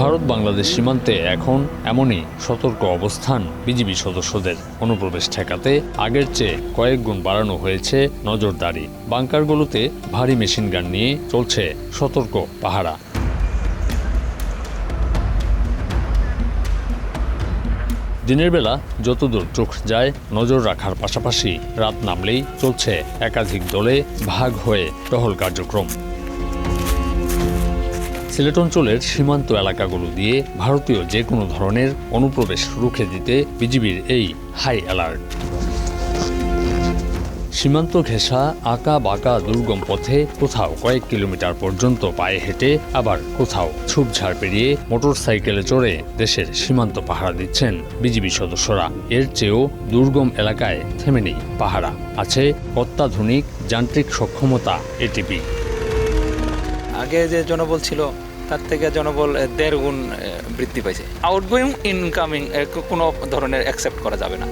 ভারত বাংলাদেশ সীমান্তে এখন এমনই সতর্ক অবস্থান বিজিবি সদস্যদের। অনুপ্রবেশ ঠেকাতে আগের চেয়ে কয়েক গুণ বাড়ানো হয়েছে নজরদারি। বাংকারগুলোতে ভারী মেশিনগান নিয়ে চলছে সতর্ক পাহারা। দিনের বেলা যতদূর চোখ যায়, নজর রাখার পাশাপাশি রাত নামলেই চলছে একাধিক দলে ভাগ হয়ে টহল কার্যক্রম। সিলেট অঞ্চলের সীমান্ত এলাকাগুলো দিয়ে ভারতীয় যে কোনো ধরনের অনুপ্রবেশ রুখে দিতে বিজিবির এই হাই অ্যালার্ট। সীমান্ত ঘেঁষা, আঁকা বাঁকা দুর্গম পথে কোথাও কয়েক কিলোমিটার পর্যন্ত পায়ে হেঁটে আবার কোথাও ঝুপঝাড় পেরিয়ে মোটর সাইকেলে চড়ে দেশের সীমান্ত পাহারা দিচ্ছেন বিজিবি সদস্যরা। এর চেয়েও দুর্গম এলাকায় থেমে নেই পাহারা। আছে অত্যাধুনিক যান্ত্রিক সক্ষমতা, এটিপি। আগে যে জনবল ছিল তার থেকে জনবল দেড় গুণ বৃদ্ধি পাইছে। আউটগোয়িং ইনকামিং কোনো ধরনের অ্যাকসেপ্ট করা যাবে না।